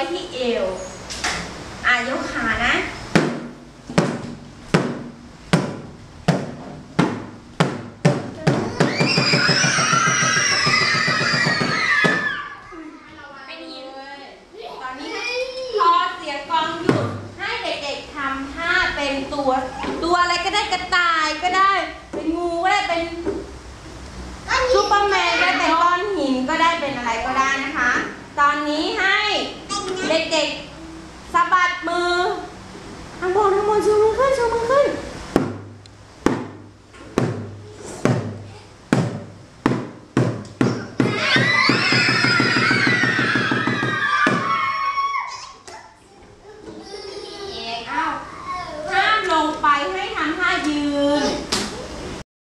ว้ที่เอว อะยกขานะพอเสียงกลองหยุดให้เด็กๆทำท่าเป็นตัว ตัวอะไรก็ได้กระต่ายก็ได้ เป็นงูก็ได้เป็นซูเปอร์แมนก็ได้ก้อนหินก็ได้เป็นอะไรก็ได้นะคะ ตอนนี้ฮะ เด็กๆสะบัดมือทั้งบนทั้งบนชูมือขึ้นชูมือขึ้นเองเอ้าห้ามลงไปให้ทำท่ายืน